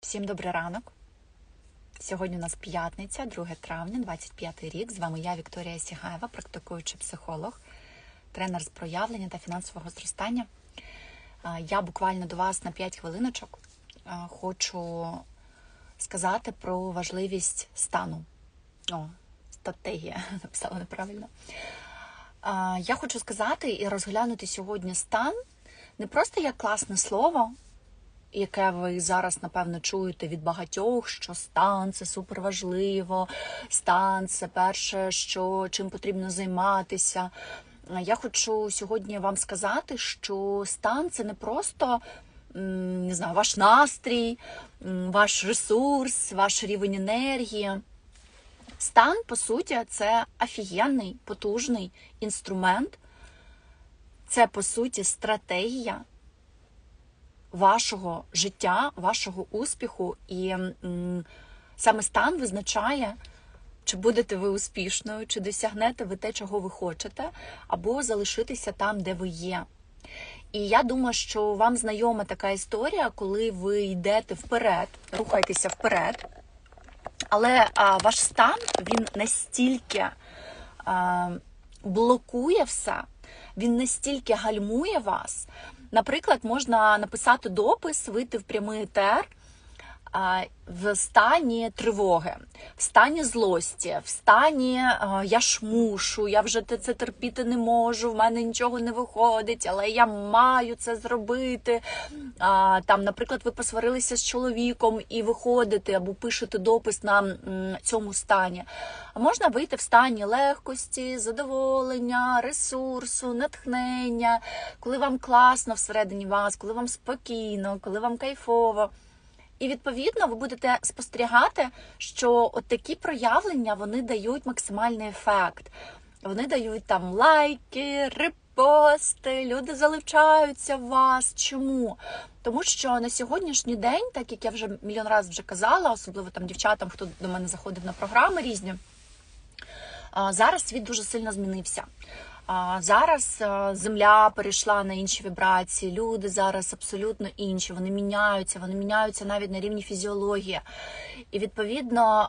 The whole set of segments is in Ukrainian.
Всім добрий ранок. Сьогодні у нас п'ятниця, 2 травня, 25 рік. З вами я, Вікторія Сігаєва, практикуючий психолог, тренер з проявлення та фінансового зростання. Я буквально до вас на 5 хвилиночок хочу сказати про важливість стану. О, стратегія написала неправильно. Я хочу сказати і розглянути сьогодні стан не просто як класне слово, яке ви зараз, напевно, чуєте від багатьох, що стан це суперважливо, стан це перше, що чим потрібно займатися. Я хочу сьогодні вам сказати, що стан це не просто не знаю, ваш настрій, ваш ресурс, ваш рівень енергії. Стан, по суті, це офігенний, потужний інструмент. Це, по суті, стратегія вашого життя, вашого успіху, і саме стан визначає, чи будете ви успішною, чи досягнете ви те, чого ви хочете, або залишитися там, де ви є. І я думаю, що вам знайома така історія, коли ви йдете вперед, рухаєтеся вперед, але а, ваш стан він настільки а, блокує все, він настільки гальмує вас. Наприклад, можна написати допис, вийти в прямий етер в стані тривоги, в стані злості, в стані я ж мушу, я вже це терпіти не можу, в мене нічого не виходить, але я маю це зробити. Там, наприклад, ви посварилися з чоловіком і виходите або пишете допис на цьому стані. А можна вийти в стані легкості, задоволення, ресурсу, натхнення, коли вам класно всередині вас, коли вам спокійно, коли вам кайфово. І відповідно ви будете спостерігати, що от такі проявлення вони дають максимальний ефект. Вони дають там лайки, репости, люди заливчаються в вас. Чому? Тому що на сьогоднішній день, так як я вже мільйон разів вже казала, особливо там дівчатам, хто до мене заходив на програми різні, зараз світ дуже сильно змінився. Зараз земля перейшла на інші вібрації. Люди зараз абсолютно інші. Вони міняються, вони міняються навіть на рівні фізіології. І відповідно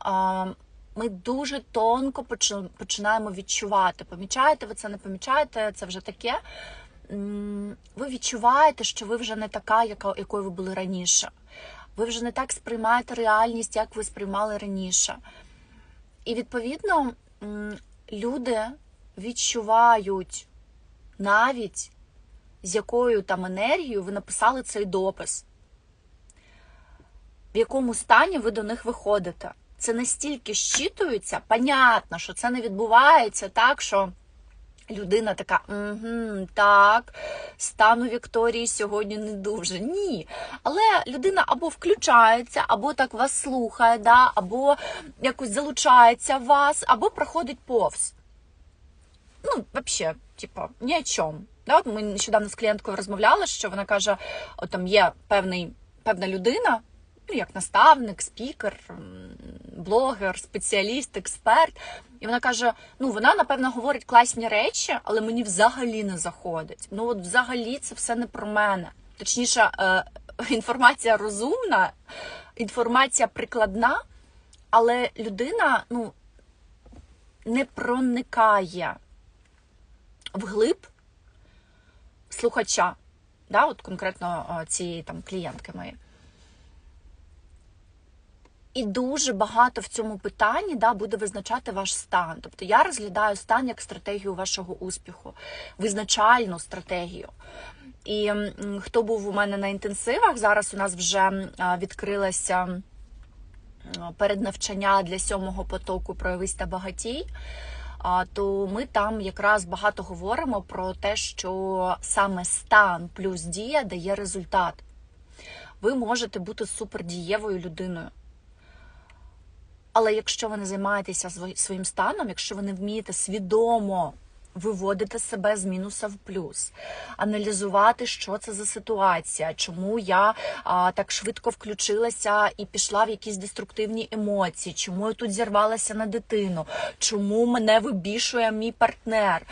ми дуже тонко починаємо відчувати. Помічаєте ви це, не помічаєте, це вже таке. Ви відчуваєте, що ви вже не така, якою ви були раніше. Ви вже не так сприймаєте реальність, як ви сприймали раніше. І відповідно люди відчувають навіть з якою там енергією ви написали цей допис, в якому стані ви до них виходите. Це настільки щитується, понятно, що це не відбувається так, що людина така, угу, так, стану Вікторії сьогодні не дуже. Ні. Але людина або включається, або так вас слухає, да, або якось залучається в вас, або проходить повз. Ну, взагалі, типу, ні о чому. Да, от ми нещодавно з клієнткою розмовляли, що вона каже: от там є певний, певна людина, ну, як наставник, спікер, блогер, спеціаліст, експерт. І вона каже: ну, вона, напевно, говорить класні речі, але мені взагалі не заходить. Ну, от взагалі це все не про мене. Точніше, е, інформація розумна, інформація прикладна, але людина, ну, не проникає вглиб слухача, да, от конкретно цієї там клієнтки моєї. І дуже багато в цьому питанні да, буде визначати ваш стан. Тобто я розглядаю стан як стратегію вашого успіху, визначальну стратегію. І хто був у мене на інтенсивах, зараз у нас вже відкрилася переднавчання для сьомого потоку проявись та багатій. То ми там якраз багато говоримо про те, що саме стан плюс дія дає результат. Ви можете бути супердієвою людиною. Але якщо ви не займаєтеся своїм станом, якщо ви не вмієте свідомо виводити себе з мінуса в плюс, аналізувати, що це за ситуація, чому я а, так швидко включилася і пішла в якісь деструктивні емоції, чому я тут зірвалася на дитину, чому мене вибішує мій партнер,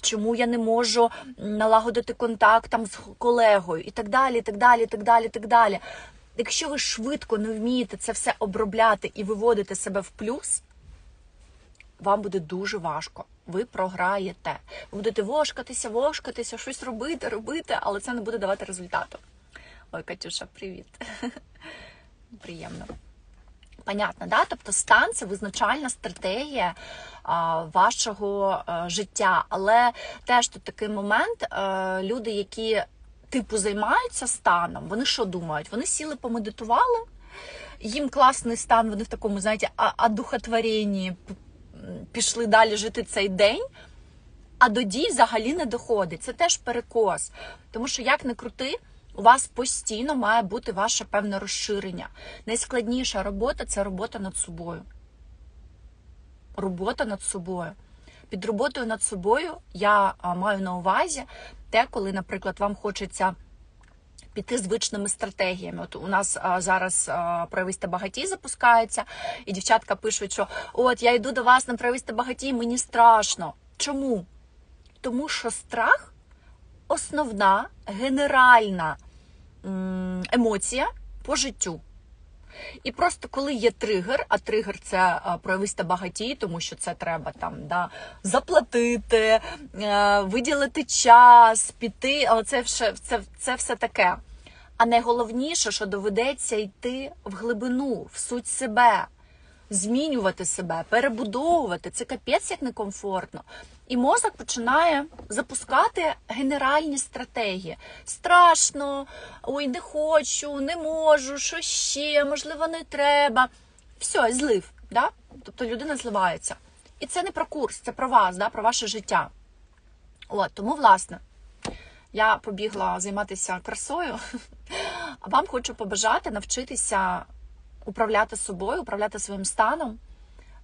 чому я не можу налагодити контакт там з колегою, і так далі, і так далі, і так далі, і так далі. Якщо ви швидко не вмієте це все обробляти і виводити себе в плюс, вам буде дуже важко. Ви програєте. Ви будете вошкатися, вошкатися, щось робити, робити, але це не буде давати результату. Ой, Катюша, привіт. Приємно. Понятно, да? Тобто стан це визначальна стратегія а, вашого а, життя. Але теж тут такий момент: а, люди, які типу займаються станом, вони що думають? Вони сіли, помедитували, їм класний стан, вони в такому, знаєте, а- м, пішли далі жити цей день. А до дій взагалі не доходить. Це теж перекос. Тому що, як не крути, у вас постійно має бути ваше певне розширення. Найскладніша робота це робота над собою. Робота над собою. Під роботою над собою я маю на увазі те, коли, наприклад, вам хочеться піти звичними стратегіями. От у нас а, зараз а, проявисте багатій запускається, і дівчатка пишуть, що от я йду до вас на проявисте багатій, мені страшно. Чому? Тому що страх основна генеральна емоція по життю. І просто коли є тригер, а тригер це а, проявисти багатій, тому що це треба там да, заплатити, е, виділити час, піти, але це все, це, це все таке. А найголовніше, що доведеться йти в глибину, в суть себе, змінювати себе, перебудовувати. Це капець як некомфортно. І мозок починає запускати генеральні стратегії. Страшно, ой, не хочу, не можу, що ще, можливо, не треба. Все, злив. Да? Тобто людина зливається. І це не про курс, це про вас, да? про ваше життя. От, тому, власне, я побігла займатися красою, а вам хочу побажати навчитися управляти собою, управляти своїм станом,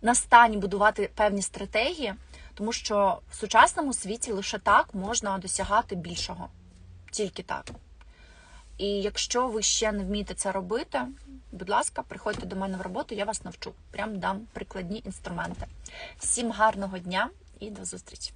на стані будувати певні стратегії, тому що в сучасному світі лише так можна досягати більшого. Тільки так. І якщо ви ще не вмієте це робити, будь ласка, приходьте до мене в роботу, я вас навчу. Прям дам прикладні інструменти. Всім гарного дня і до зустрічі!